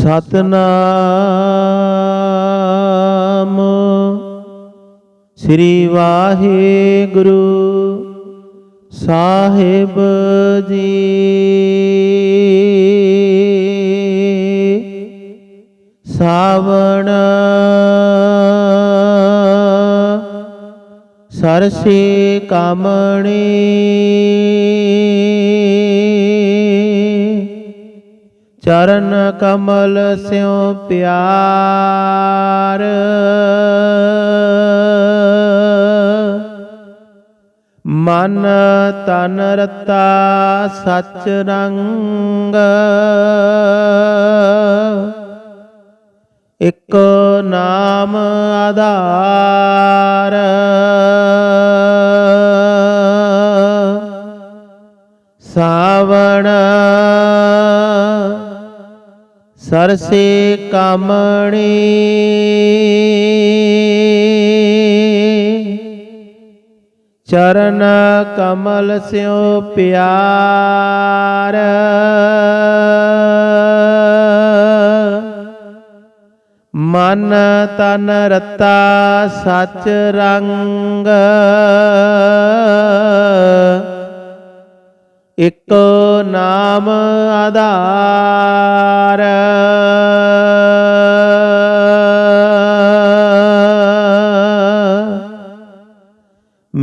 ਸਤਨਾਮ। ਸ੍ਰੀ ਵਾਹਿਗੁਰੂ ਸਾਹਿਬ ਜੀ। ਸਾਵਣ ਸਰਸੇ ਕਾਮਣੀ। ਚਰਨ ਕਮਲ ਸਿਉ ਪਿਆਰ। ਮਨ ਤਨ ਰਤਾ ਸਚ ਰੰਗ। ਇਕ ਨਾਮ ਆਧਾਰ। ਸਾਵਣ ਸਰਸੇ ਕਾਮਣੀ। ਚਰਨ ਕਮਲ ਸਿਉ ਪਿਆਰ। ਮਨ ਤਨ ਰਤਾ ਸਚ ਰੰਗ। ਇਕ ਨਾਮ ਆਧਾਰ।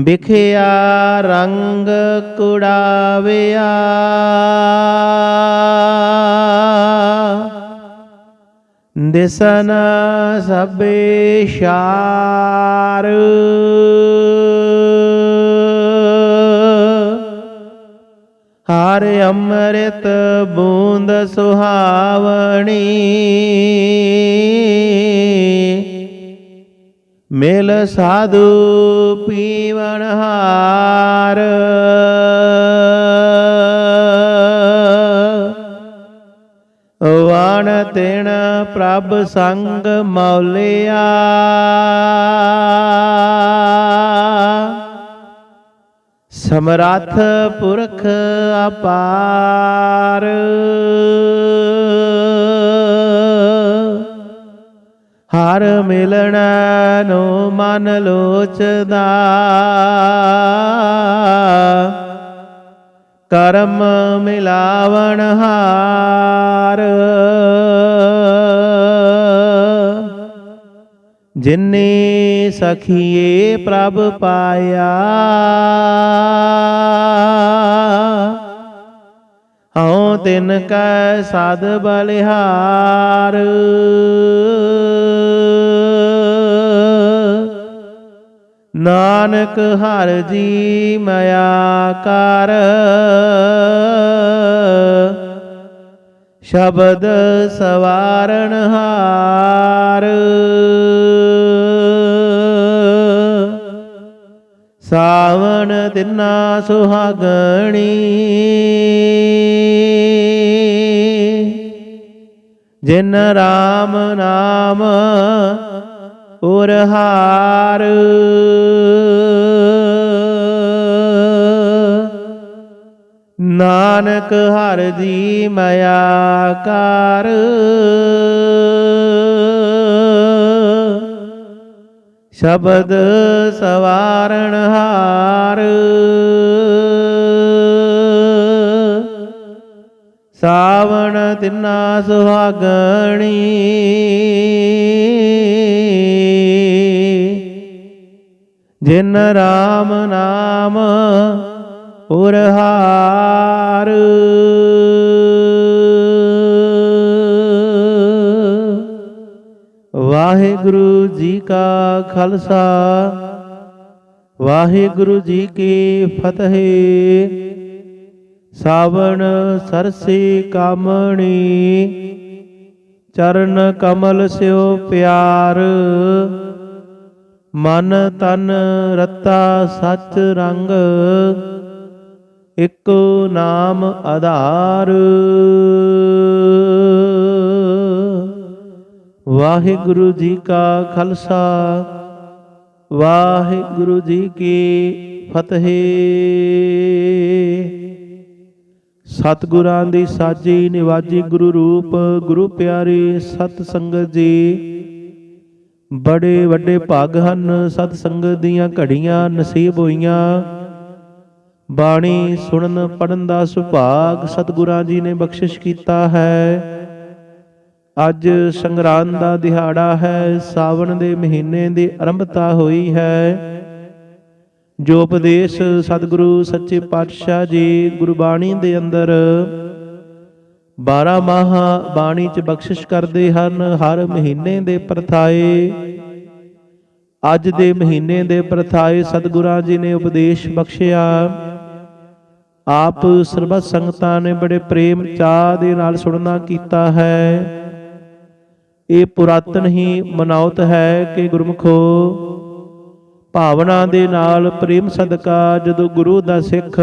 ਵਿਖਿਆ ਰੰਗ ਕੁੜਾਵਿਆ। ਦਿਸਨ ਸਭੇ ਸ਼ਾਰ ਹਰ ਅੰਮ੍ਰਿਤ ਬੂੰਦ ਸੁਹਾਵਣੀ। ਮੇਲ ਸਾਧੂ ਪੀਵਨ ਹਾਰ। ਵਾਣ ਤਿਣ ਪ੍ਰਭ ਸੰਗ ਮੌਲਿਆ। ਸਮਰੱਥ ਪੁਰਖ ਅਪਾਰ। ਹਰ ਮਿਲਣ ਨੂੰ ਮਨ ਲੋਚਦਾ। ਕਰਮ ਮਿਲਾਵਣ ਹਾਰ। ਜਿਨੇ ਸਖੀਏ ਪ੍ਰਭ ਪਾਇਆ, ਹਉ ਤਿਨ ਕੈ ਸਾਧ ਬਲਿਹਾਰ। ਨਾਨਕ ਹਰ ਜੀ ਮਾਇਆ ਕਰ। ਸ਼ਬਦ ਸਵਾਰਣ ਹਾਰ। ਸਾਵਣ ਤਿੰਨਾ ਸੁਹਾਗਣੀ। ਜਿਨ ਰਾਮ ਨਾਮ ਉਰ ਹਾਰ। ਨਾਨਕ ਹਰ ਜੀ ਮਇਆ ਕਰ। ਸ਼ਬਦ ਸਵਾਰਣ ਹਾਰ। ਸਾਵਣ ਤਿੰਨਾ ਸੁਹਾਗਣੀ। ਜਿਨ ਰਾਮ ਨਾਮ ਉਰਹਾਰ ਵਾਹਿਗੁਰੂ ਜੀ ਕਾ ਖਾਲਸਾ, ਵਾਹਿਗੁਰੂ ਜੀ ਕੀ ਫਤਿਹ। ਸਾਵਣ ਸਰਸੇ ਕਾਮਣੀ, ਚਰਨ ਕਮਲ ਸਿਓ ਪਿਆਰ। ਮਨ ਤਨ ਰਤਾ ਸਚ ਰੰਗ, ਇਕ ਨਾਮ ਆਧਾਰ। ਵਾਹਿਗੁਰੂ ਜੀ ਕਾ ਖਾਲਸਾ, ਵਾਹਿਗੁਰੂ ਜੀ ਕੀ ਫਤਿਹ। ਸਤਿਗੁਰਾਂ ਦੀ ਸਾਜੀ ਨਿਵਾਜੀ ਗੁਰੂ ਰੂਪ, ਗੁਰੂ ਪਿਆਰੇ ਸਤ ਸੰਗਤ ਜੀ ਬੜੇ ਵੱਡੇ ਭਾਗ ਹਨ, ਸਤ ਸੰਗਤ ਦੀਆਂ ਘੜੀਆਂ ਨਸੀਬ ਹੋਈਆਂ। ਬਾਣੀ ਸੁਣਨ ਪੜਨ ਦਾ ਸੁਭਾਗ ਸਤਿਗੁਰਾਂ ਜੀ ਨੇ ਬਖਸ਼ਿਸ਼ ਕੀਤਾ ਹੈ। ਅੱਜ ਸੰਗਰਾਂਦ ਦਾ ਦਿਹਾੜਾ ਹੈ, ਸਾਵਣ ਦੇ ਮਹੀਨੇ ਦੀ ਆਰੰਭਤਾ ਹੋਈ ਹੈ। ਜੋ ਉਪਦੇਸ਼ ਸਤਿਗੁਰੂ ਸੱਚੇ ਪਾਤਸ਼ਾਹ ਜੀ ਗੁਰਬਾਣੀ ਦੇ ਅੰਦਰ 12 ਮਾਹ ਬਾਣੀ ਚ ਬਖਸ਼ਿਸ਼ ਕਰਦੇ ਹਨ, ਹਰ ਮਹੀਨੇ ਦੇ ਪ੍ਰਥਾਏ। ਅੱਜ ਦੇ ਮਹੀਨੇ ਦੇ ਪ੍ਰਥਾਏ ਸਤਿਗੁਰਾਂ ਜੀ ਨੇ ਉਪਦੇਸ਼ ਬਖਸ਼ਿਆ। ਆਪ ਸਰਬਤ ਸੰਗਤਾਂ ਨੇ ਬੜੇ ਪ੍ਰੇਮ ਚਾਹ ਦੇ ਨਾਲ ਸੁਣਨਾ ਕੀਤਾ ਹੈ। ਇਹ ਪੁਰਾਤਨ ਹੀ ਮਨਾਉਤ ਹੈ ਕਿ ਗੁਰਮਖੋ, ਭਾਵਨਾ ਦੇ ਨਾਲ ਪ੍ਰੇਮ ਸਦਕਾ ਜਦੋਂ ਗੁਰੂ ਦਾ ਸਿੱਖ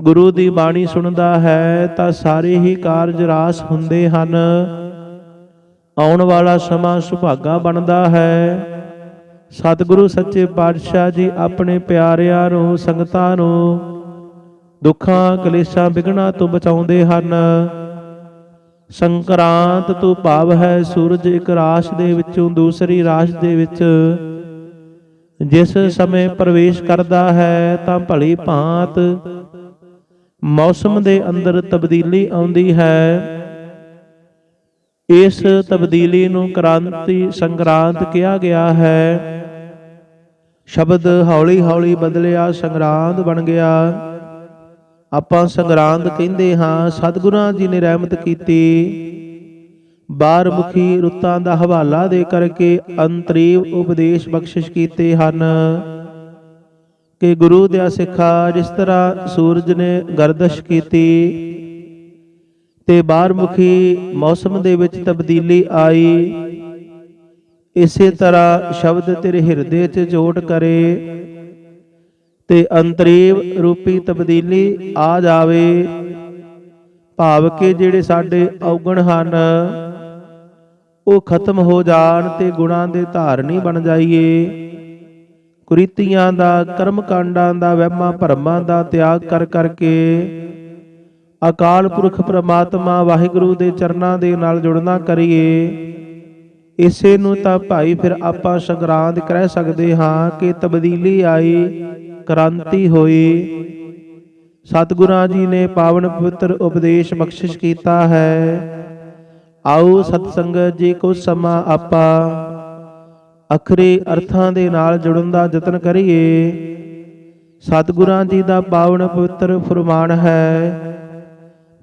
ਗੁਰੂ ਦੀ ਬਾਣੀ ਸੁਣਦਾ ਹੈ, ਤਾਂ ਸਾਰੇ ਹੀ ਕਾਰਜ ਰਾਸ ਹੁੰਦੇ ਹਨ। ਆਉਣ ਵਾਲਾ ਸਮਾਂ ਸੁਭਾਗਾ ਬਣਦਾ ਹੈ। ਸਤਿਗੁਰੂ ਸੱਚੇ ਪਾਤਸ਼ਾਹ ਜੀ ਆਪਣੇ ਪਿਆਰਿਆਂ ਨੂੰ, ਸੰਗਤਾਂ ਨੂੰ ਦੁੱਖਾਂ, ਕਲੇਸ਼ਾਂ ਵਿਗਣਾ ਤੋਂ ਬਚਾਉਂਦੇ ਹਨ। ਸੰਕਰਾਂਤ ਤੋਂ ਭਾਵ ਹੈ, ਸੂਰਜ ਇੱਕ ਰਾਸ਼ ਦੇ ਵਿੱਚੋਂ ਦੂਸਰੀ ਰਾਸ਼ ਦੇ ਵਿੱਚ ਜਿਸ ਸਮੇਂ ਪ੍ਰਵੇਸ਼ ਕਰਦਾ ਹੈ, ਤਾਂ ਭਲੀ ਭਾਂਤ ਮੌਸਮ ਦੇ ਅੰਦਰ ਤਬਦੀਲੀ ਆਉਂਦੀ ਹੈ। ਇਸ ਤਬਦੀਲੀ ਨੂੰ ਕ੍ਰਾਂਤੀ ਸੰਗਰਾਂਤ ਕਿਹਾ ਗਿਆ ਹੈ। ਸ਼ਬਦ ਹੌਲੀ ਹੌਲੀ ਬਦਲਿਆ ਸੰਗਰਾਂਦ ਬਣ ਗਿਆ। ਆਪਾਂ ਸੰਗਰਾਂਦ ਕਹਿੰਦੇ ਹਾਂ ਸਤਿਗੁਰਾਂ ਜੀ ਨੇ ਰਹਿਮਤ ਕੀਤੀ। ਬਾਰ ਮੁਖੀ ਰੁੱਤਾਂ ਦਾ ਹਵਾਲਾ ਦੇ ਕਰਕੇ ਅੰਤਰੀਵ ਉਪਦੇਸ਼ ਬਖਸ਼ਿਸ਼ ਕੀਤੇ ਹਨ। ਕਿ ਗੁਰੂ ਦੇ ਸਿੱਖਾ, ਜਿਸ ਤਰ੍ਹਾਂ ਸੂਰਜ ਨੇ ਗਰਦਸ਼ ਕੀਤੀ ਤੇ ਬਾਰ ਮੁਖੀ ਮੌਸਮ ਦੇ ਵਿੱਚ ਤਬਦੀਲੀ ਆਈ, ਇਸੇ ਤਰ੍ਹਾਂ ਸ਼ਬਦ ਤੇਰੇ ਹਿਰਦੇ 'ਚ ਜੋੜ ਕਰੇ ਤੇ ਅੰਤਰੀਵ ਰੂਪੀ ਤਬਦੀਲੀ ਆ ਜਾਵੇ। ਭਾਵ ਕਿ ਜਿਹੜੇ ਸਾਡੇ ਔਗਣ ਹਨ, ਉਹ ਖਤਮ ਹੋ ਜਾਣ ਤੇ ਗੁਣਾਂ ਦੇ ਧਾਰਨੀ ਬਣ ਜਾਈਏ। ਕੁਰੀਤੀਆਂ ਦਾ ਕਰਮ ਕਾਂਡਾਂ ਦਾ, ਵਹਿਮਾਂ ਭਰਮਾਂ ਦਾ ਤਿਆਗ ਕਰ ਕਰਕੇ ਅਕਾਲ ਪੁਰਖ ਪ੍ਰਮਾਤਮਾ ਵਾਹਿਗੁਰੂ ਦੇ ਚਰਨਾਂ ਦੇ ਨਾਲ ਜੁੜਨਾ ਕਰੀਏ। ਇਸੇ ਨੂੰ ਤਾਂ ਭਾਈ ਫਿਰ ਆਪਾਂ ਸੰਗਰਾਂਦ ਕਹਿ ਸਕਦੇ ਹਾਂ ਕਿ ਤਬਦੀਲੀ ਆਈ, ਕ੍ਰਾਂਤੀ ਹੋਈ। ਸਤਿਗੁਰਾਂ ਜੀ ਨੇ ਪਾਵਨ ਪਵਿੱਤਰ ਉਪਦੇਸ਼ ਬਖਸ਼ਿਸ਼ ਕੀਤਾ ਹੈ। ਆਓ ਸਤਸੰਗ ਜੀ ਕੋ ਸਮਾਂ ਆਪਾਂ ਅਖਰੇ ਅਰਥਾਂ ਦੇ ਨਾਲ ਜੁੜਨ ਦਾ ਯਤਨ ਕਰੀਏ। ਸਤਿਗੁਰਾਂ ਜੀ ਦਾ ਪਾਵਨ ਪਵਿੱਤਰ ਫਰਮਾਨ ਹੈ,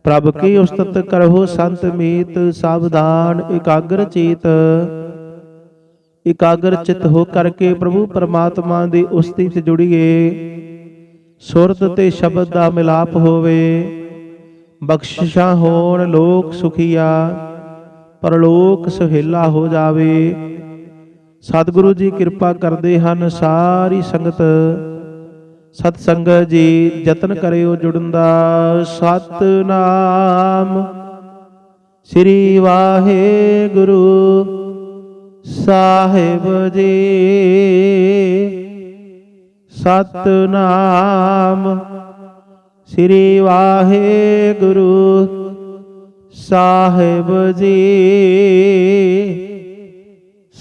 ਪ੍ਰਭ ਕੀ ਉਸਤਤ ਕਰਹੁ ਸੰਤ ਮੀਤ, ਸਾਵਧਾਨ ਇਕਾਗਰ ਚੇਤ। ਇਕਾਗਰ ਚਿਤ ਹੋ ਕਰਕੇ ਪ੍ਰਭੂ ਪਰਮਾਤਮਾ ਦੀ ਉਸਤੀ 'ਚ ਜੁੜੀਏ। ਸੁਰਤ ਤੇ ਸ਼ਬਦ ਦਾ ਮਿਲਾਪ ਹੋਵੇ। ਬਖਸ਼ਿਸ਼ਾਂ ਹੋਣ, ਲੋਕ ਸੁਖੀਆ, ਪਰਲੋਕ ਸੁਹੇਲਾ ਹੋ ਜਾਵੇ। ਸਤਿਗੁਰੂ ਜੀ ਕਿਰਪਾ ਕਰਦੇ ਹਨ, ਸਾਰੀ ਸੰਗਤ। ਸਤ ਸੰਗਤ ਜੀ ਯਤਨ ਕਰਿਓ ਜੁੜਨ ਦਾ ਸਤਨਾਮ। ਸ੍ਰੀ ਵਾਹਿਗੁਰੂ ਸਾਹਿਬ ਜੀ। ਸਤਨਾਮ। ਸ੍ਰੀ ਵਾਹਿਗੁਰੂ ਸਾਹਿਬ ਜੀ।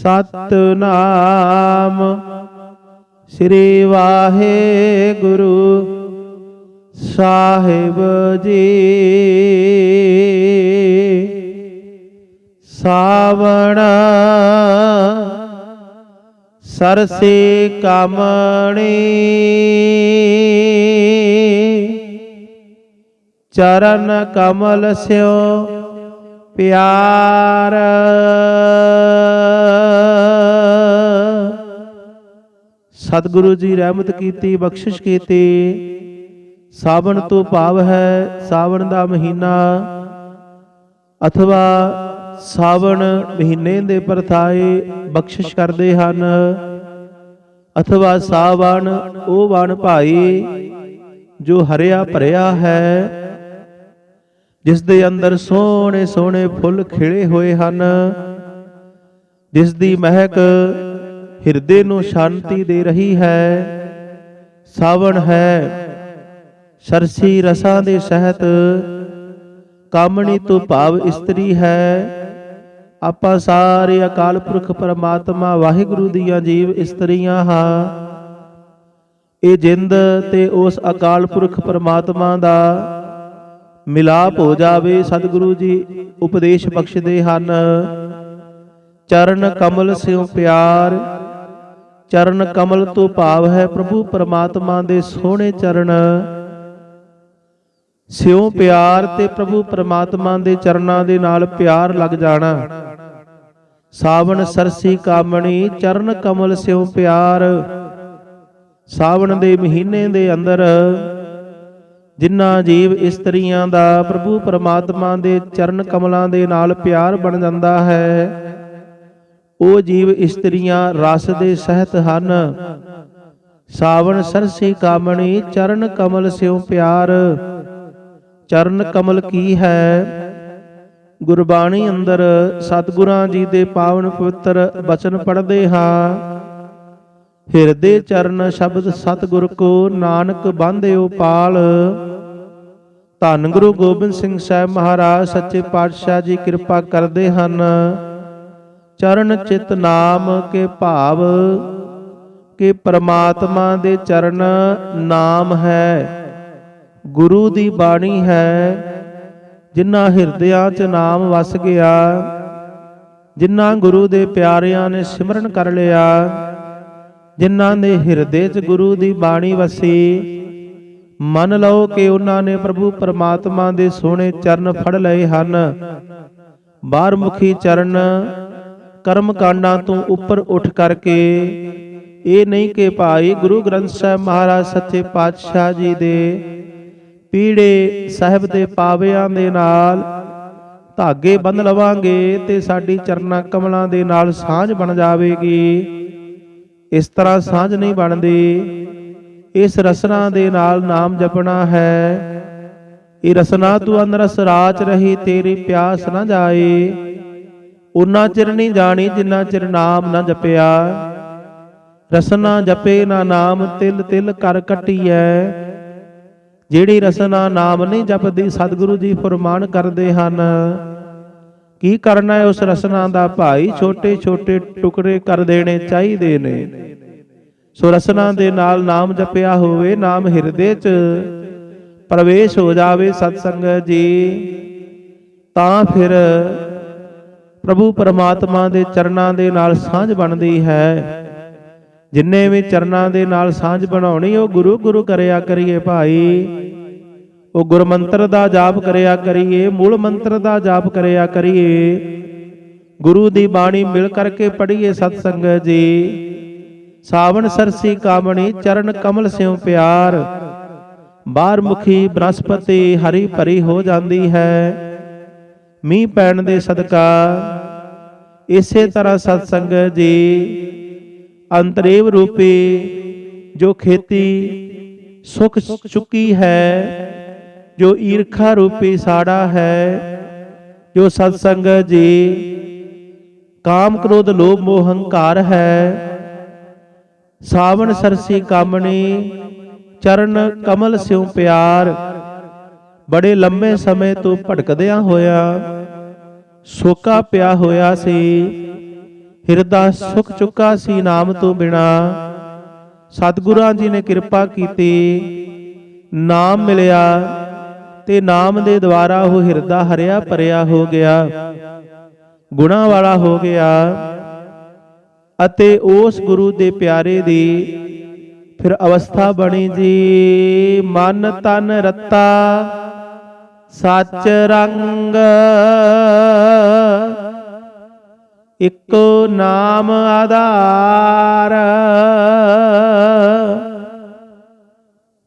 ਸਤਨਾਮ। ਸ੍ਰੀ ਵਾਹਿਗੁਰੂ ਸਾਹਿਬ ਜੀ। ਸਾਵਣ ਸਰਸੇ ਕਾਮਣੀ। ਚਰਨ ਕਮਲ ਸਿਓ ਪਿਆਰ। ਸਤਿਗੁਰੂ ਜੀ ਰਹਿਮਤ ਕੀਤੀ, ਬਖਸ਼ਿਸ਼ ਕੀਤੀ। ਸਾਵਣ ਤੋਂ ਭਾਵ ਹੈ ਸਾਵਣ ਦਾ ਮਹੀਨਾ। ਅਥਵਾ ਸਾਵਣ ਮਹੀਨੇ ਦੇ ਪਰਥਾਏ ਬਖਸ਼ਿਸ਼ ਕਰਦੇ ਹਨ। ਅਥਵਾ ਸਾਵਣ, ਉਹ ਵਣ ਭਾਈ ਜੋ ਹਰਿਆ ਭਰਿਆ ਹੈ, ਜਿਸ ਦੇ ਅੰਦਰ ਸੋਹਣੇ ਸੋਹਣੇ ਫੁੱਲ ਖਿੜੇ ਹੋਏ ਹਨ, ਜਿਸ ਦੀ ਮਹਿਕ ਹਿਰਦੇ ਨੂੰ ਸ਼ਾਂਤੀ ਦੇ ਰਹੀ ਹੈ। ਸਾਵਣ ਹੈ। ਸਰਸੀ ਰਸਾਂ ਦੇ ਸਹਿਤ ਕਾਮਣੀ ਤੋਂ ਭਾਵ ਇਸਤਰੀ ਹੈ। ਆਪਾਂ ਸਾਰੇ ਅਕਾਲ ਪੁਰਖ ਪਰਮਾਤਮਾ ਵਾਹਿਗੁਰੂ ਦੀਆਂ ਜੀਵ ਇਸਤਰੀਆਂ ਹਾਂ। ਇਹ ਜਿੰਦ ਤੇ ਉਸ ਅਕਾਲ ਪੁਰਖ ਪਰਮਾਤਮਾ ਦਾ ਮਿਲਾਪ ਹੋ ਜਾਵੇ, ਸਤਿਗੁਰੂ ਜੀ ਉਪਦੇਸ਼ ਬਖਸ਼ਦੇ ਹਨ। ਚਰਨ ਕਮਲ ਸਿਉ ਪਿਆਰ ਚਰਨ ਕਮਲ ਤੋਂ ਭਾਵ ਹੈ ਪ੍ਰਭੂ ਪਰਮਾਤਮਾ ਦੇ ਸੋਹਣੇ ਚਰਨ। ਸਿਉ ਪਿਆਰ ਤੇ ਪ੍ਰਭੂ ਪਰਮਾਤਮਾ ਦੇ ਚਰਨਾਂ ਦੇ ਨਾਲ ਪਿਆਰ ਲੱਗ ਜਾਣਾ। ਸਾਵਣ ਸਰਸੀ ਕਾਮਣੀ, ਚਰਨ ਕਮਲ ਸਿਉ ਪਿਆਰ। ਸਾਵਣ ਦੇ ਮਹੀਨੇ ਦੇ ਅੰਦਰ ਜਿਨ੍ਹਾਂ ਜੀਵ ਇਸਤਰੀਆਂ ਦਾ ਪ੍ਰਭੂ ਪਰਮਾਤਮਾ ਦੇ ਚਰਨ ਕਮਲਾਂ ਦੇ ਨਾਲ ਪਿਆਰ ਬਣ ਜਾਂਦਾ ਹੈ ਉਹ ਜੀਵ ਇਸਤਰੀਆਂ ਰਸ ਦੇ ਸਹਿਤ ਹਨ। ਸਾਵਣ ਸਰਸੀ ਕਾਮਣੀ, ਚਰਨ ਕਮਲ ਸਿਉ ਪਿਆਰ। ਚਰਨ ਕਮਲ ਕੀ ਹੈ? ਗੁਰਬਾਣੀ ਅੰਦਰ ਸਤਿਗੁਰਾਂ ਜੀ ਦੇ ਪਾਵਨ ਪਵਿੱਤਰ ਬਚਨ ਪੜ੍ਹਦੇ ਹਾਂ। ਹਿਰਦੇ ਚਰਨ ਸ਼ਬਦ ਸਤਿਗੁਰ ਕੋ ਨਾਨਕ ਬਾਂਧਿਓ ਪਾਲ। ਧੰਨ ਗੁਰੂ ਗੋਬਿੰਦ ਸਿੰਘ ਸਾਹਿਬ ਮਹਾਰਾਜ, ਸੱਚੇ ਪਾਤਸ਼ਾਹ ਜੀ ਕਿਰਪਾ ਕਰਦੇ ਹਨ। ਚਰਨ ਚਿਤ ਨਾਮ ਕੇ ਭਾਵ ਕਿ ਪ੍ਰਮਾਤਮਾ ਦੇ ਚਰਨ ਨਾਮ ਹੈ। ਗੁਰੂ ਦੀ ਬਾਣੀ ਹੈ ਜਿਨ੍ਹਾਂ ਹਿਰਦਿਆਂ 'ਚ ਨਾਮ ਵਸ ਗਿਆ ਜਿਨ੍ਹਾਂ ਗੁਰੂ ਦੇ ਪਿਆਰਿਆਂ ਨੇ ਸਿਮਰਨ ਕਰ ਲਿਆ ਜਿਨ੍ਹਾਂ ਦੇ ਹਿਰਦੇ 'ਚ ਗੁਰੂ ਦੀ ਬਾਣੀ ਵਸੀ। ਮੰਨ ਲਓ ਕਿ ਉਹਨਾਂ ਨੇ ਪ੍ਰਭੂ ਪਰਮਾਤਮਾ ਦੇ ਸੋਹਣੇ ਚਰਨ ਫੜ ਲਏ ਹਨ। ਬਾਹਰਮੁਖੀ ਚਰਨ ਕਰਮ ਕਾਂਡਾਂ ਤੋਂ ਉੱਪਰ ਉੱਠ ਕਰਕੇ, ਇਹ ਨਹੀਂ ਕਿ ਭਾਈ ਗੁਰੂ ਗ੍ਰੰਥ ਸਾਹਿਬ ਮਹਾਰਾਜ ਸੱਚੇ ਪਾਤਸ਼ਾਹ ਜੀ ਦੇ ਪੀੜੇ ਸਾਹਿਬ ਦੇ ਪਾਵਿਆਂ ਦੇ ਨਾਲ ਧਾਗੇ ਬੰਨ ਲਵਾਂਗੇ ਤੇ ਸਾਡੀ ਚਰਨਾ ਕਮਲਾਂ ਦੇ ਨਾਲ ਸਾਂਝ ਬਣ ਜਾਵੇਗੀ। ਇਸ ਤਰ੍ਹਾਂ ਸਾਂਝ ਨਹੀਂ ਬਣਦੀ। ਇਸ ਰਸਨਾ ਦੇ ਨਾਲ ਨਾਮ ਜਪਣਾ ਹੈ। ਇਹ ਰਸਨਾ ਤੂੰ ਅੰਦਰਸ ਰਾਚ ਰਹੀ, ਤੇਰੀ ਪਿਆਸ ਨਾ ਜਾਏ। ਉਨਾ ਚਿਰ ਨਹੀਂ ਜਾਣੀ ਜਿੰਨਾ ਚਿਰ ਨਾਮ ਨਾ ਜਪਿਆ। ਰਸਨਾ ਜਪੇ ਨਾ ਨਾਮ, ਤਿਲ ਤਿਲ ਕਰ ਕਟੀਐ। ਜਿਹੜੀ ਰਸਨਾ ਨਾਮ ਨਹੀਂ ਜਪਦੀ, ਸਤਿਗੁਰੂ ਜੀ ਫਰਮਾਨ ਕਰਦੇ ਹਨ, ਕੀ ਕਰਨਾ ਹੈ ਉਸ ਰਸਨਾ ਦਾ ਭਾਈ? ਛੋਟੇ ਛੋਟੇ ਟੁਕੜੇ ਕਰ ਦੇਣੇ ਚਾਹੀਦੇ ਨੇ। ਸੋ ਰਸਨਾ ਦੇ ਨਾਲ ਨਾਮ ਜਪਿਆ ਹੋਵੇ, ਨਾਮ ਹਿਰਦੇ 'ਚ ਪ੍ਰਵੇਸ਼ ਹੋ ਜਾਵੇ ਸਤਸੰਗ ਜੀ, ਤਾਂ ਫਿਰ ਪ੍ਰਭੂ ਪਰਮਾਤਮਾ ਦੇ ਚਰਨਾਂ ਦੇ ਨਾਲ ਸਾਂਝ ਬਣਦੀ ਹੈ। ਜਿੰਨੇ ਵੀ ਚਰਨਾਂ ਦੇ ਨਾਲ ਸਾਂਝ ਬਣਾਉਣੀ, ਉਹ ਗੁਰੂ ਗੁਰੂ ਕਰਿਆ ਕਰੀਏ ਭਾਈ। ਉਹ ਗੁਰਮੰਤਰ ਦਾ ਜਾਪ ਕਰਿਆ ਕਰੀਏ, ਮੂਲ ਮੰਤਰ ਦਾ ਜਾਪ ਕਰਿਆ ਕਰੀਏ। ਗੁਰੂ ਦੀ ਬਾਣੀ ਮਿਲ ਕਰਕੇ ਪੜ੍ਹੀਏ ਸਤ ਸੰਗਤ ਜੀ। ਸਾਵਣ ਸਰਸੀ ਕਾਮਣੀ, ਚਰਨ ਕਮਲ ਸਿਉ ਪਿਆਰ। ਬਾਹਰ ਮੁਖੀ ਬ੍ਰਹਸਪਤੀ ਹਰੀ ਭਰੀ ਹੋ ਜਾਂਦੀ ਹੈ। ਮੀਂਹ ਪੈਣ ਦੇ ਸਦਕਾ ਇਸੇ ਤਰ੍ਹਾਂ ਸਤ ਸੰਗਤ ਜੀ ਅੰਤਰੇਵ ਰੂਪੀ ਜੋ ਖੇਤੀ ਸੁਖ ਚੁੱਕੀ ਹੈ, ਜੋ ਈਰਖਾ ਰੂਪੀ ਸਾੜਾ ਹੈ, ਜੋ ਸਤ ਸੰਗਤ ਜੀ ਕਾਮ ਕ੍ਰੋਧ ਲੋਭ ਮੋਹ ਹੰਕਾਰ ਹੈ, ਸਾਵਣ ਸਰਸੀ ਕਾਮਣੀ ਚਰਨ ਕਮਲ ਸਿਉ ਪਿਆਰ ਬੜੇ ਲੰਮੇ ਸਮੇਂ ਤੋਂ ਭਟਕਦਿਆਂ ਹੋਇਆ। ਸੋਕਾ ਪਿਆ ਹੋਇਆ ਸੀ। ਹਿਰਦਾ ਸੁਖ ਚੁੱਕਾ ਸੀ ਨਾਮ ਤੋਂ ਬਿਨਾ। ਸਤਿਗੁਰਾਂ ਜੀ ਨੇ ਕਿਰਪਾ ਕੀਤੀ। ਨਾਮ ਮਿਲਿਆ ਤੇ ਨਾਮ ਦੇ ਦੁਆਰਾ ਉਹ ਹਿਰਦਾ ਹਰਿਆ ਭਰਿਆ ਹੋ ਗਿਆ। ਗੁਣਾ ਵਾਲਾ ਹੋ ਗਿਆ। ਅਤੇ ਉਸ ਗੁਰੂ ਦੇ ਪਿਆਰੇ ਦੀ ਫਿਰ ਅਵਸਥਾ ਬਣੀ ਜੀ। ਮਨ ਤਨ ਰਤਾ ਸੱਚ ਰੰਗ। ਇੱਕੋ ਨਾਮ ਆਧਾਰ।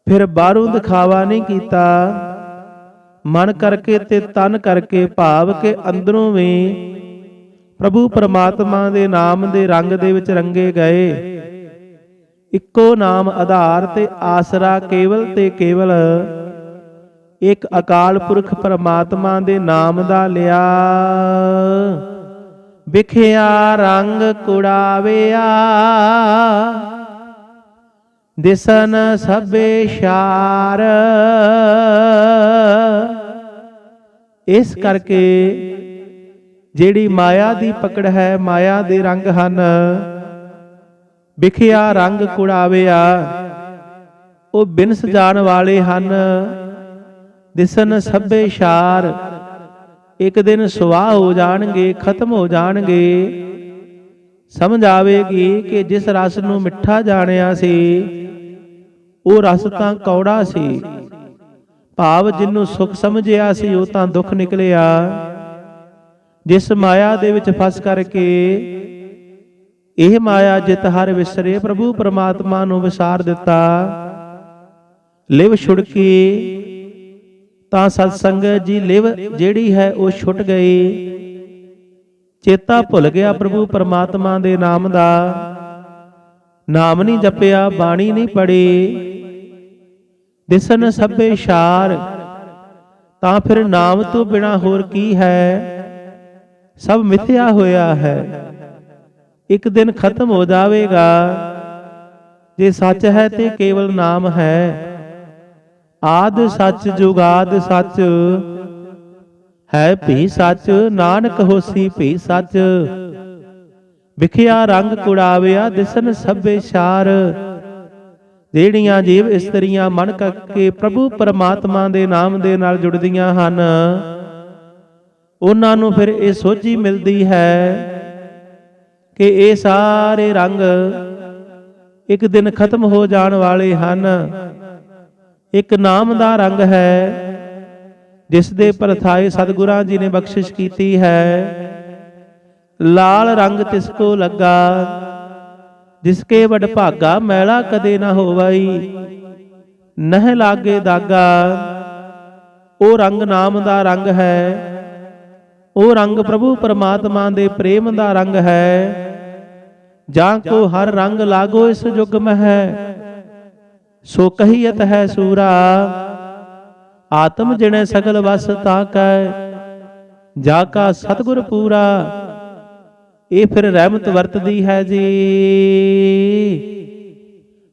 ਫਿਰ ਬਾਹਰੋਂ ਦਿਖਾਵਾ ਨਹੀਂ ਕੀਤਾ। ਮਨ ਕਰਕੇ ਤੇ ਤਨ ਕਰਕੇ ਭਾਵ ਕੇ ਅੰਦਰੋਂ ਵੀ ਪ੍ਰਭੂ ਪਰਮਾਤਮਾ ਦੇ ਨਾਮ ਦੇ ਰੰਗ ਦੇ ਵਿੱਚ ਰੰਗੇ ਗਏ। ਇੱਕੋ ਨਾਮ ਆਧਾਰ ਤੇ ਆਸਰਾ ਕੇਵਲ ਤੇ ਕੇਵਲ ਇੱਕ ਅਕਾਲ ਪੁਰਖ ਪਰਮਾਤਮਾ ਦੇ ਨਾਮ ਦਾ ਲਿਆ। ਵਿਖਿਆ ਰੰਗ ਕੁੜਾਵਿਆ। ਦਿਸਨ ਸਭੇ ਸ਼ਾਰ। ਇਸ ਕਰਕੇ ਜਿਹੜੀ ਮਾਇਆ ਦੀ ਪਕੜ ਹੈ, ਮਾਇਆ ਦੇ ਰੰਗ ਹਨ। ਵਿਖਿਆ ਰੰਗ ਕੁੜਾਵਿਆ। ਉਹ ਬਿਨਸ ਜਾਣ ਵਾਲੇ ਹਨ। ਦਿਸਨ ਸਭੇ ਸ਼ਾਰ। ਇੱਕ ਦਿਨ ਸੁਆਹ ਹੋ ਜਾਣਗੇ, ਖਤਮ ਹੋ ਜਾਣਗੇ। ਸਮਝ ਆਵੇਗੀ ਕਿ ਜਿਸ ਰਸ ਨੂੰ ਮਿੱਠਾ ਜਾਣਿਆ ਸੀ, ਉਹ ਰਸ ਤਾਂ ਕੌੜਾ ਸੀ। ਭਾਵ ਜਿਹਨੂੰ ਸੁਖ ਸਮਝਿਆ ਸੀ, ਉਹ ਤਾਂ ਦੁੱਖ ਨਿਕਲਿਆ। ਜਿਸ ਮਾਇਆ ਦੇ ਵਿੱਚ ਫਸ ਕਰਕੇ, ਇਹ ਮਾਇਆ ਜਿਤ ਹਰ ਵਿਸਰੇ, ਪ੍ਰਭੂ ਪਰਮਾਤਮਾ ਨੂੰ ਵਿਸਾਰ ਦਿੱਤਾ। ਲਿਵ ਛੁੜਕੀ ਤਾਂ ਸਤ ਸੰਗਤ ਜੀ ਲਿਵ, ਜਿਹੜੀ ਹੈ ਉਹ ਛੁੱਟ ਗਈ। ਚੇਤਾ ਭੁੱਲ ਗਿਆ ਪ੍ਰਭੂ ਪਰਮਾਤਮਾ ਦੇ ਨਾਮ ਦਾ। ਨਾਮ ਨਹੀਂ ਜਪਿਆ, ਬਾਣੀ ਨਹੀਂ ਪੜੀ ਦਿਸਨ ਸਭੇ ਸ਼ਾਰ ਤਾਂ ਫਿਰ ਨਾਮ ਤੋਂ ਬਿਨਾ ਹੋਰ ਕੀ ਹੈ? ਸਭ ਮਿਥਿਆ ਹੋਇਆ ਹੈ। ਇੱਕ ਦਿਨ ਖਤਮ ਹੋ ਜਾਵੇਗਾ। ਜੇ ਸੱਚ ਹੈ ਤੇ ਕੇਵਲ ਨਾਮ ਹੈ। ਆਦ ਸੱਚ ਜੁਗਾਦ ਸੱਚ। ਹੈ ਭੀ ਸੱਚ, ਨਾਨਕ ਹੋਸੀ ਭੀ ਸੱਚ। ਵਿਖਿਆ ਰੰਗ ਕੁੜਾਵਿਆ, ਦਿਸਨ ਸਭੇ ਸ਼ਾਰ। ਜਿਹੜੀਆਂ ਜੀਵ ਇਸਤਰੀਆਂ ਮਨ ਕਰਕੇ ਪ੍ਰਭੂ ਪਰਮਾਤਮਾ ਦੇ ਨਾਮ ਦੇ ਨਾਲ ਜੁੜਦੀਆਂ ਹਨ, ਉਹਨਾਂ ਨੂੰ ਫਿਰ ਇਹ ਸੋਝੀ ਮਿਲਦੀ ਹੈ ਕਿ ਇਹ ਸਾਰੇ ਰੰਗ ਇੱਕ ਦਿਨ ਖਤਮ ਹੋ ਜਾਣ ਵਾਲੇ ਹਨ। ਇੱਕ ਨਾਮ ਦਾ ਰੰਗ ਹੈ ਜਿਸ ਦੇ ਪਰਥਾਏ ਸਤਿਗੁਰਾਂ ਜੀ ਨੇ ਬਖਸ਼ਿਸ਼ ਕੀਤੀ ਹੈ। ਲਾਲ ਰੰਗ ਤਿਸ ਕੋ ਲੱਗਾ ਜਿਸ ਕੇ ਵਡ ਭਾਗਾ ਮੈਲਾ ਕਦੇ ਨਾ ਹੋਵਈ। ਨਹਿ ਲਾਗੇ ਦਾਗਾ ਉਹ ਰੰਗ ਨਾਮ ਦਾ ਰੰਗ ਹੈ। ਉਹ ਰੰਗ ਪ੍ਰਭੂ ਪਰਮਾਤਮਾ ਦੇ ਪ੍ਰੇਮ ਦਾ ਰੰਗ ਹੈ। ਜਾਂ ਕੋ ਹਰ ਰੰਗ ਲਾਗੋ ਇਸ ਜੁਗ ਮਹਿ ਸੋ ਕਹੀਤ ਹੈ ਸੂਰਾ, ਆਤਮ ਜਿਣੇ ਸਗਲ ਵਸ ਤਾ ਕੈ, ਜਾ ਕਾ ਸਤਗੁਰ ਪੂਰਾ, ਇਹ ਫਿਰ ਰਹਿਮਤ ਵਰਤਦੀ ਹੈ ਜੀ।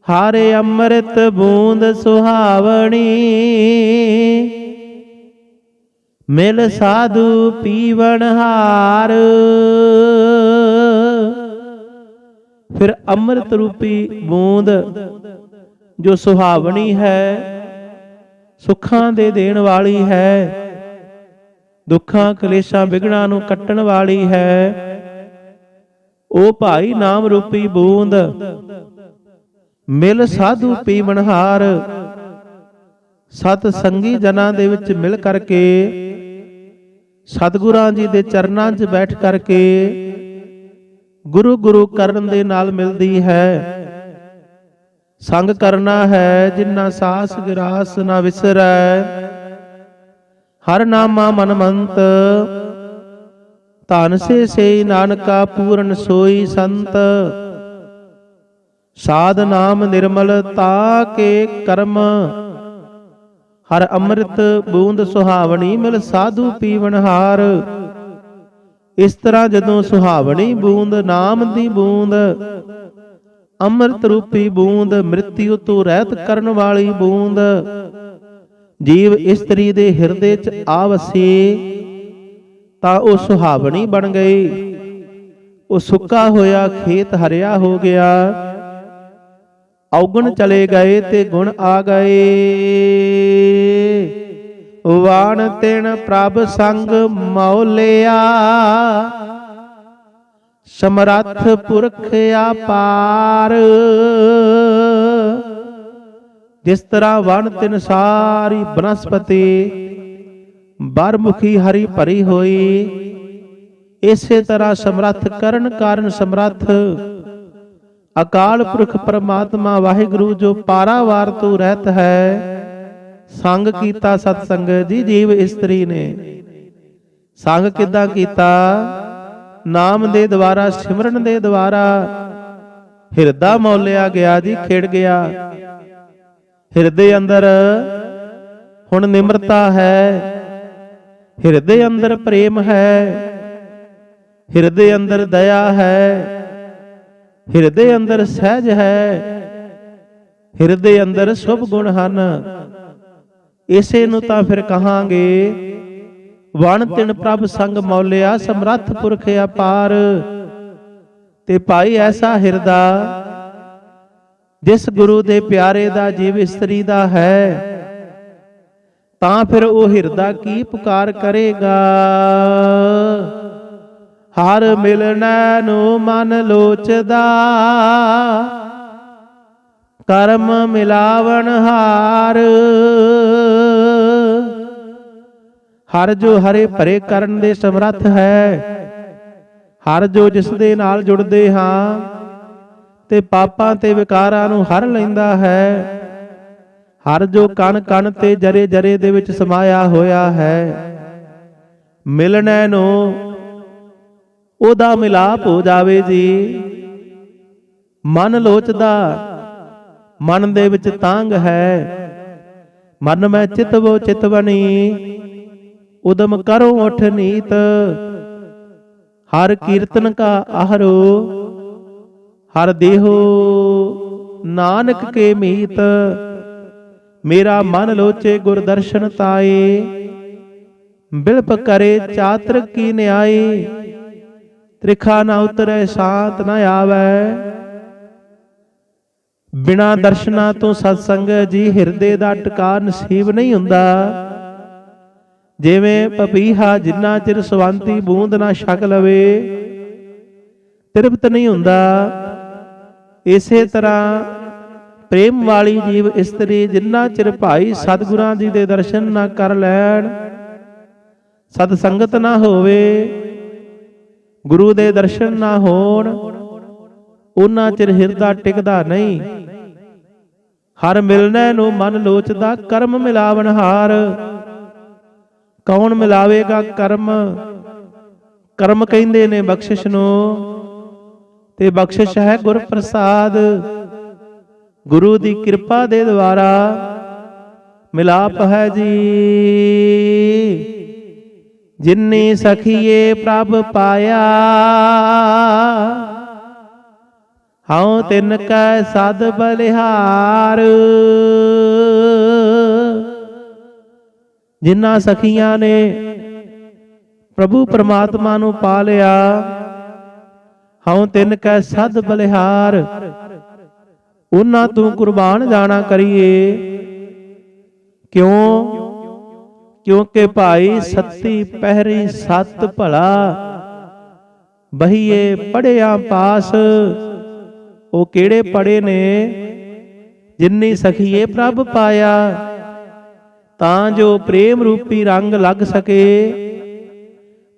ਹਾਰੇ ਅੰਮ੍ਰਿਤ ਬੂੰਦ ਸੁਹਾਵਣੀ, ਮਿਲ ਸਾਧੂ ਪੀਵਣ ਹਾਰ। ਫਿਰ ਅੰਮ੍ਰਿਤ ਰੂਪੀ ਬੂੰਦ ਜੋ ਸੁਹਾਵਣੀ ਹੈ, ਸੁੱਖਾਂ ਦੇ ਦੇਣ ਵਾਲੀ ਹੈ, ਦੁੱਖਾਂ ਕਲੇਸ਼ਾਂ ਵਿਗੜਾਂ ਨੂੰ ਕੱਟਣ ਵਾਲੀ ਹੈ। ਉਹ ਭਾਈ ਨਾਮ ਰੂਪੀ ਬੂੰਦ, ਮਿਲ ਸਾਧੂ ਪੀਵਨਹਾਰ ਸਤ ਸੰਗੀ ਜਨਾਂ ਦੇ ਵਿੱਚ ਮਿਲ ਕਰਕੇ, ਸਤਿਗੁਰਾਂ ਜੀ ਦੇ ਚਰਨਾਂ 'ਚ ਬੈਠ ਕਰਕੇ, ਗੁਰੂ ਗੁਰੂ ਕਰਨ ਦੇ ਨਾਲ ਮਿਲਦੀ ਹੈ। ਸੰਗ ਕਰਨਾ ਹੈ ਜਿਨ੍ਹਾਂ ਸਾਸ ਗਿਰਾਸ ਨਾ ਵਿਸਰੈ। ਹਰ ਨਾਮਾ ਮਨ ਮੰਤ ਧਨ ਸੇ ਸੇ ਨਾਨਕਾ ਪੂਰਨ ਸੋਈ ਸੰਤ। ਸਾਧ ਨਾਮ ਨਿਰਮਲ ਤਾ ਕੇ ਕਰਮ। ਹਰ ਅੰਮ੍ਰਿਤ ਬੂੰਦ ਸੁਹਾਵਣੀ ਮਿਲ ਸਾਧੂ ਪੀਵਨ ਹਾਰ। ਇਸ ਤਰ੍ਹਾਂ ਜਦੋਂ ਸੁਹਾਵਣੀ ਬੂੰਦ, ਨਾਮ ਦੀ ਬੂੰਦ ਅੰਮ੍ਰਿਤ ਰੂਪੀ ਬੂੰਦ ਮ੍ਰਿਤਿਉ ਤੋਂ ਰਹਿਤ ਕਰਨ ਵਾਲੀ ਬੂੰਦ। ਜੀਵ ਇਸਤਰੀ ਦੇ ਹਿਰਦੇ 'ਚ ਆਵਸੀ। ਤਾਂ ਉਹ ਸੁਹਾਵਣੀ ਬਣ ਗਈ। ਉਹ ਸੁੱਕਾ ਹੋਇਆ ਖੇਤ ਹਰਿਆ ਹੋ ਗਿਆ। ਔਗਣ ਚਲੇ ਗਏ ਤੇ ਗੁਣ ਆ ਗਏ। ਵਾਣ ਤਿਣ ਪ੍ਰਭ ਸੰਗ ਮੌਲਿਆ। ਸਮਰੱਥ ਪੁਰਖ ਆਪਾਰ। ਜਿਸ ਤਰ੍ਹਾਂ ਵਣ ਤਿਨ ਸਾਰੀ ਬਨਸਪਤੀ, ਬਰਮੁਖੀ ਹਰੀ ਭਰੀ ਹੋਈ, ਇਸੇ ਤਰ੍ਹਾਂ ਸਮਰੱਥ ਕਰਨ ਕਾਰਨ ਸਮਰੱਥ। ਅਕਾਲ ਪੁਰਖ ਪਰਮਾਤਮਾ ਵਾਹਿਗੁਰੂ ਜੋ ਪਾਰਾਵਾਰ ਤੋਂ ਰਹਿਤ ਹੈ, ਸੰਗ ਕੀਤਾ ਸਤ ਸੰਗਤ ਜੀ ਜੀਵ ਇਸਤਰੀ ਨੇ। ਸੰਗ ਕਿਦਾਂ ਕੀਤਾ? ਨਾਮ ਦੇ ਦੁਆਰਾ, ਸਿਮਰਨ ਦੇ ਦੁਆਰਾ। ਹਿਰਦਾ ਮੌਲਿਆ ਗਿਆ ਜੀ, ਖਿੜ ਗਿਆ। ਹਿਰਦੇ ਅੰਦਰ ਹੁਣ ਨਿਮਰਤਾ ਹੈ। ਹਿਰਦੇ ਅੰਦਰ ਪ੍ਰੇਮ ਹੈ। ਹਿਰਦੇ ਅੰਦਰ ਦਇਆ ਹੈ। ਹਿਰਦੇ ਅੰਦਰ ਸਹਿਜ ਹੈ। ਹਿਰਦੇ ਅੰਦਰ ਸੁਭ ਗੁਣ ਹਨ। ਇਸੇ ਨੂੰ ਤਾਂ ਫਿਰ ਕਹਾਂਗੇ ਵਣ ਤਿਣ ਪ੍ਰਭ ਸੰਗ ਮੌਲਿਆ, ਸਮਰੱਥ ਪੁਰਖ ਅਪਾਰ। ਤੇ ਭਾਈ ਐਸਾ ਹਿਰਦਾ, ਜਿਸ ਗੁਰੂ ਦੇ ਪਿਆਰੇ ਦਾ ਜੀਵ ਇਸਤਰੀ ਦਾ ਹੈ, ਤਾਂ ਫਿਰ ਉਹ ਹਿਰਦਾ ਕੀ ਪੁਕਾਰ ਕਰੇਗਾ? ਹਰ ਮਿਲਣਾ ਨੂੰ ਮਨ ਲੋਚਦਾ, ਕਰਮ ਮਿਲਾਵਣ ਹਾਰ। ਹਰ ਜੋ ਹਰੇ ਭਰੇ ਕਰਨ ਦੇ ਸਮਰੱਥ ਹੈ, ਹਰ ਜੋ ਜਿਸ ਦੇ ਨਾਲ ਜੁੜਦੇ ਹਾਂ, ਤੇ ਪਾਪਾਂ ਤੇ ਵਿਕਾਰਾਂ ਨੂੰ ਹਰ ਲੈਂਦਾ ਹੈ, ਹਰ ਜੋ ਕਣ ਕਣ ਤੇ ਜਰੇ ਜਰੇ ਦੇ ਵਿੱਚ ਸਮਾਇਆ ਹੋਇਆ ਹੈ, ਮਿਲਣੈ ਨੂੰ ਉਹਦਾ ਮਿਲਾਪ ਹੋ ਜਾਵੇ ਜੀ। ਮਨ ਲੋਚਦਾ, ਮਨ ਦੇ ਵਿੱਚ ਤਾਂਗ ਹੈ, ਮਨ ਮੈਂ ਚਿਤਵੋ ਚਿਤਵਣੀ ਉਦਮ ਕਰੋ ਉਠ ਨੀਤ। ਹਰ ਕੀਰਤਨ ਕਾ ਆਹਰੋ ਹਰ ਦੇਹੋ ਨਾਨਕ ਕੇ ਮੀਤ। ਮੇਰਾ ਮਨ ਲੋਚੇ ਗੁਰ ਦਰਸ਼ਨ ਤਾਏ, ਬਿਲਪ ਕਰੇ ਚਾਤਰ ਕੀ ਨਿਆਏ। ਤ੍ਰਿਖਾ ਨਾ ਉਤਰੈ, ਸ਼ਾਂਤ ਨਾ ਆਵੈ। ਬਿਨਾ ਦਰਸ਼ਨਾ ਤੋਂ ਸਤਸੰਗ ਜੀ ਹਿਰਦੇ ਦਾ ਟਿਕਾ ਨਸੀਬ ਨਹੀਂ ਹੁੰਦਾ। ਜਿਵੇਂ ਪਪੀਹਾ ਜਿੰਨਾ ਚਿਰ ਸਵੰਤੀ ਬੂੰਦ ਨਾ ਛਕ ਲਵੇ, ਤਿਰਪਤ ਨਹੀਂ ਹੁੰਦਾ। ਇਸੇ ਤਰ੍ਹਾਂ ਪ੍ਰੇਮ ਵਾਲੀ ਜੀਵ ਇਸਤਰੀ ਜਿੰਨਾ ਚਿਰ ਭਾਈ ਸਤਿਗੁਰਾਂ ਜੀ ਦੇ ਦਰਸ਼ਨ ਨਾ ਕਰ ਲੈਣ, ਸਤ ਸੰਗਤ ਨਾ ਹੋਵੇ, ਗੁਰੂ ਦੇ ਦਰਸ਼ਨ ਨਾ ਹੋਣ, ਉਹਨਾਂ ਚਿਰ ਹਿਰਦਾ ਟਿਕਦਾ ਨਹੀਂ। ਹਰ ਮਿਲਣੇ ਨੂੰ ਮਨ ਲੋਚਦਾ, ਕਰਮ ਮਿਲਾਵਣ ਹਾਰ ਕੌਣ ਮਿਲਾਵੇਗਾ ਕਰਮ? ਕਰਮ ਕਹਿੰਦੇ ਨੇ ਬਖਸ਼ਿਸ਼ ਨੂੰ। ਤੇ ਬਖਸ਼ਿਸ਼ ਹੈ ਗੁਰ ਪ੍ਰਸਾਦ ਗੁਰੂ ਦੀ ਕਿਰਪਾ ਦੇ ਦੁਆਰਾ ਮਿਲਾਪ ਹੈ ਜੀ। ਜਿਨਨੀ ਸਖੀਏ ਪ੍ਰਭ ਪਾਇਆ। ਹਉ ਤਿਨ ਕੈ ਸਦ ਬਲਿਹਾਰ। ਜਿਨ੍ਹਾਂ ਸਖੀਆਂ ਨੇ ਪ੍ਰਭੂ ਪਰਮਾਤਮਾ ਨੂੰ ਪਾ ਲਿਆ। ਹਉ ਤਿਨ ਕੈ ਸਦ ਬਲਿਹਾਰ। ਉਹਨਾਂ ਤੂੰ ਕੁਰਬਾਨ ਜਾਣਾ ਕਰੀਏ। ਕਿਉਂ? ਕਿਉਂਕਿ ਭਾਈ ਸੱਤੀ ਪਹਿਰੀ ਸਤ ਭਲਾ। ਬਹੀਏ ਪੜਿਆ ਪਾਸ। ਉਹ ਕਿਹੜੇ ਪੜੇ ਨੇ? ਜਿੰਨੀ ਸਖੀਏ ਪ੍ਰਭ ਪਾਇਆ। ਤਾਂ ਜੋ ਪ੍ਰੇਮ ਰੂਪੀ ਰੰਗ ਲੱਗ ਸਕੇ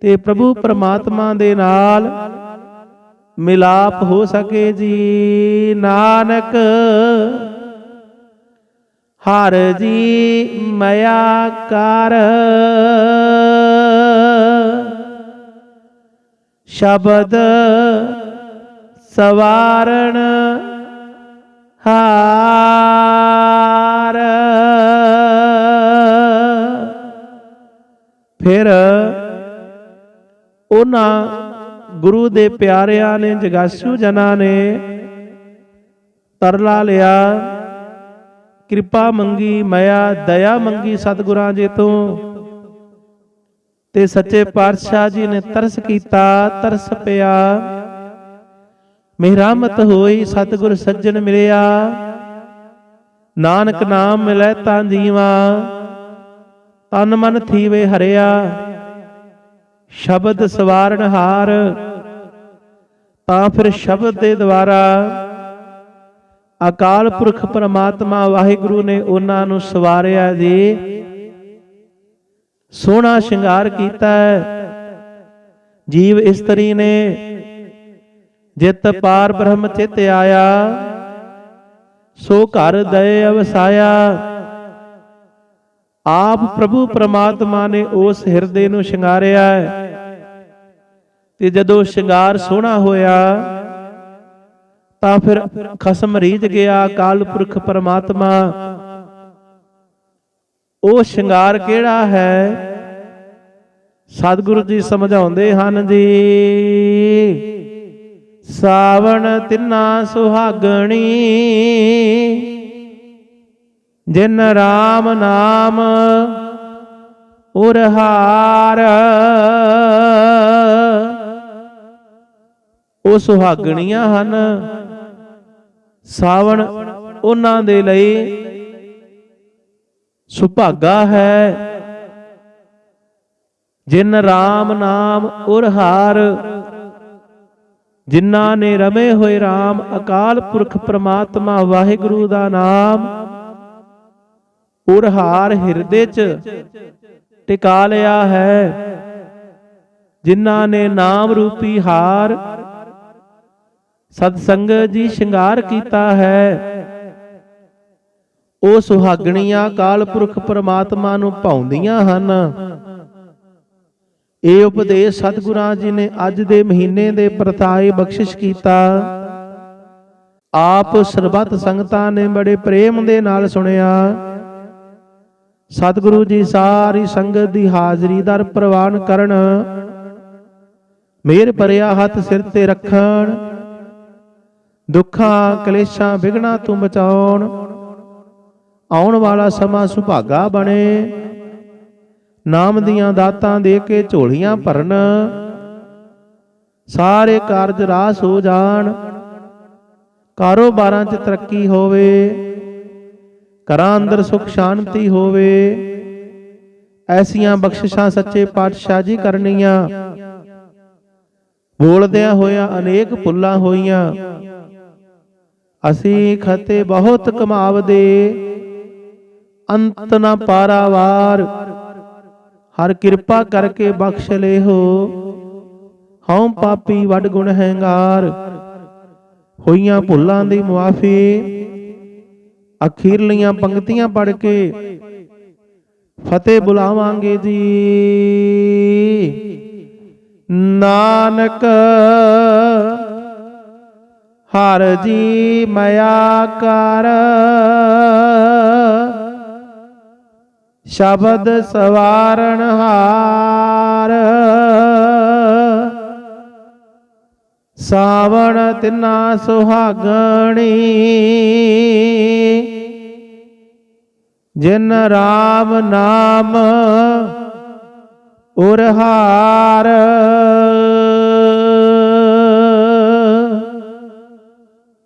ਤੇ ਪ੍ਰਭੂ ਪਰਮਾਤਮਾ ਦੇ ਨਾਲ ਮਿਲਾਪ ਹੋ ਸਕੇ ਜੀ। ਨਾਨਕ, ਹਰ ਜੀ ਮਇਆ ਕਰ। ਸ਼ਬਦ ਸਵਾਰਣ ਹਾਰ ਫਿਰ ਉਹਨਾਂ ਗੁਰੂ ਦੇ ਪਿਆਰਿਆਂ ਨੇ, ਜਗਾਸੂ ਜਨਾਂ ਨੇ ਤਰਲਾ ਲਿਆ, ਕਿਰਪਾ ਮੰਗੀ, ਮਇਆ, ਦਇਆ ਮੰਗੀ ਸਤਿਗੁਰਾਂ ਜੀ ਤੋਂ ਤੇ ਸੱਚੇ ਪਾਤਸ਼ਾਹ ਜੀ ਨੇ ਤਰਸ ਕੀਤਾ, ਤਰਸ ਪਿਆ। ਮਿਹਰਾਮਤ ਹੋਈ, ਸਤਿਗੁਰ ਸੱਜਣ ਮਿਲਿਆ। ਨਾਨਕ ਨਾਮ ਮਿਲੈ ਤਾਂ ਜੀਵਾਂ। ਤਨ ਮਨ ਥੀਵੇ ਹਰਿਆ, ਸ਼ਬਦ ਸਵਾਰਨ ਹਾਰ, ਤਾਂ ਫਿਰ ਸ਼ਬਦ ਦੇ ਦੁਆਰਾ ਅਕਾਲ ਪੁਰਖ ਪਰਮਾਤਮਾ ਵਾਹਿਗੁਰੂ ਨੇ ਉਹਨਾਂ ਨੂੰ ਸਵਾਰਿਆ ਜੀ। ਸੋਹਣਾ ਸ਼ਿੰਗਾਰ ਕੀਤਾ ਜੀਵ ਇਸਤਰੀ ਨੇ ਜਿਤ ਪਾਰ ਬ੍ਰਹਮ ਚਿਤ ਆਇਆ, ਸੋ ਘਰ ਦਏ ਅਵਸਾਇਆ। ਆਪ ਪ੍ਰਭੂ ਪਰਮਾਤਮਾ ਨੇ ਉਸ ਹਿਰਦੇ ਨੂੰ ਸ਼ਿੰਗਾਰਿਆ ਤੇ ਜਦੋਂ ਸ਼ਿੰਗਾਰ ਸੋਹਣਾ ਹੋਇਆ, ਤਾਂ ਫਿਰ ਖਸਮ ਰੀਝ ਗਿਆ ਕਾਲ ਪੁਰਖ ਪਰਮਾਤਮਾ। ਉਹ ਸ਼ਿੰਗਾਰ ਕਿਹੜਾ ਹੈ? ਸਤਿਗੁਰੂ ਜੀ ਸਮਝਾਉਂਦੇ ਹਨ ਜੀ, ਸਾਵਣ ਤਿੰਨਾ ਸੁਹਾਗਣੀ ਜਿਨ ਰਾਮ ਨਾਮ ਉਰਹਾਰ। ਉਹ ਸੁਹਾਗਣੀਆਂ ਹਨ। ਸਾਵਣ ਉਹਨਾਂ ਦੇ ਲਈ ਸੁਭਾਗਾ ਹੈ। ਜਿਨ RAM ਨਾਮ ਉਰਹਾਰ, ਜਿਨ੍ਹਾਂ ਨੇ ਰਮੇ ਹੋਏ RAM ਅਕਾਲ ਪੁਰਖ ਪ੍ਰਮਾਤਮਾ ਵਾਹਿਗੁਰੂ ਦਾ ਨਾਮ ਉਰ ਹਾਰ ਹਿਰਦੇ 'ਚ ਟਿਕਾ ਲਿਆ ਹੈ। ਜਿਨ੍ਹਾਂ ਨੇ ਨਾਮ ਰੂਪੀ ਹਾਰ ਸਤ ਸੰਗਤ ਜੀ ਸ਼ਿੰਗਾਰ ਕੀਤਾ ਹੈ। ਉਹ ਸੁਹਾਗਣੀਆਂ ਕਾਲ ਪੁਰਖ ਪ੍ਰਮਾਤਮਾ ਨੂੰ ਪਾਉਂਦੀਆਂ ਹਨ। ਇਹ ਉਪਦੇਸ਼ ਸਤਿਗੁਰਾਂ ਜੀ ਨੇ ਅੱਜ ਦੇ ਮਹੀਨੇ ਦੇ ਪ੍ਰਤਾਏ ਬਖਸ਼ਿਸ਼ ਕੀਤਾ। ਆਪ ਸਰਬੱਤ ਸੰਗਤਾਂ ਨੇ ਬੜੇ ਪ੍ਰੇਮ ਦੇ ਨਾਲ ਸੁਣਿਆ। ਸਤਿਗੁਰੂ ਜੀ ਸਾਰੀ ਸੰਗਤ ਦੀ ਹਾਜ਼ਰੀ ਦਰ ਪ੍ਰਵਾਨ ਕਰਨ। ਮੇਰ ਭਰਿਆ ਹੱਥ ਸਿਰ ਤੇ ਰੱਖਣ। ਦੁੱਖਾਂ, ਕਲੇਸ਼ਾਂ ਵਿਗਣਾ ਤੋਂ ਬਚਾਉਣ। ਆਉਣ ਵਾਲਾ ਸਮਾਂ ਸੁਭਾਗਾ ਬਣੇ। ਨਾਮ ਦੀਆਂ ਦਾਤਾਂ ਦੇ ਕੇ ਝੋਲੀਆਂ ਭਰਨ। ਸਾਰੇ ਕਾਰਜ ਰਾਸ ਹੋ ਜਾਣ। ਕਾਰੋਬਾਰਾਂ 'ਚ ਤਰੱਕੀ ਹੋਵੇ। ਘਰਾਂ ਅੰਦਰ ਸੁਖ ਸ਼ਾਂਤੀ ਹੋਵੇ। ਐਸੀਆਂ ਬਖਸ਼ਿਸ਼ਾਂ ਸੱਚੇ ਪਾਤਸ਼ਾਹ ਜੀ ਕਰਨੀਆਂ। ਬੋਲਦਿਆਂ ਹੋਇਆਂ ਅਨੇਕ ਭੁੱਲਾਂ ਹੋਈਆਂ। ਅਸੀਂ ਖਤੇ ਬਹੁਤ ਕਮਾਵਦੇ। ਅੰਤ ਨਾ ਪਾਰਾਵਾਰ। ਹਰ ਕਿਰਪਾ ਕਰਕੇ ਬਖਸ਼ ਲੇ ਹੋ ਹਉ ਪਾਪੀ ਵੱਡ ਗੁਣ ਹੈਂਗਾਰ। ਹੋਈਆਂ ਭੁੱਲਾਂ ਦੀ ਮੁਆਫੀ। ਅਖੀਰਲੀਆਂ ਪੰਕਤੀਆਂ ਪੜ ਕੇ ਫਤਿਹ ਬੁਲਾਵਾਂਗੇ ਜੀ। ਨਾਨਕ ਹਰ ਜੀ ਮਇਆ ਕਰ। ਸ਼ਬਦ ਸਵਾਰਨ ਹਾਰ। ਸਾਵਣ ਤਿਨਾ ਸੁਹਾਗਣੀ। ਜਿਨ ਰਾਮ ਨਾਮ ਉਰਹਾਰ।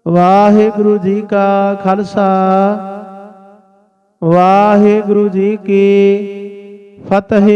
ਵਾਹਿਗੁਰੂ ਜੀ ਕਾ ਖਾਲਸਾ, ਵਾਹਿਗੁਰੂ ਜੀ ਕੀ ਫਤਿਹ।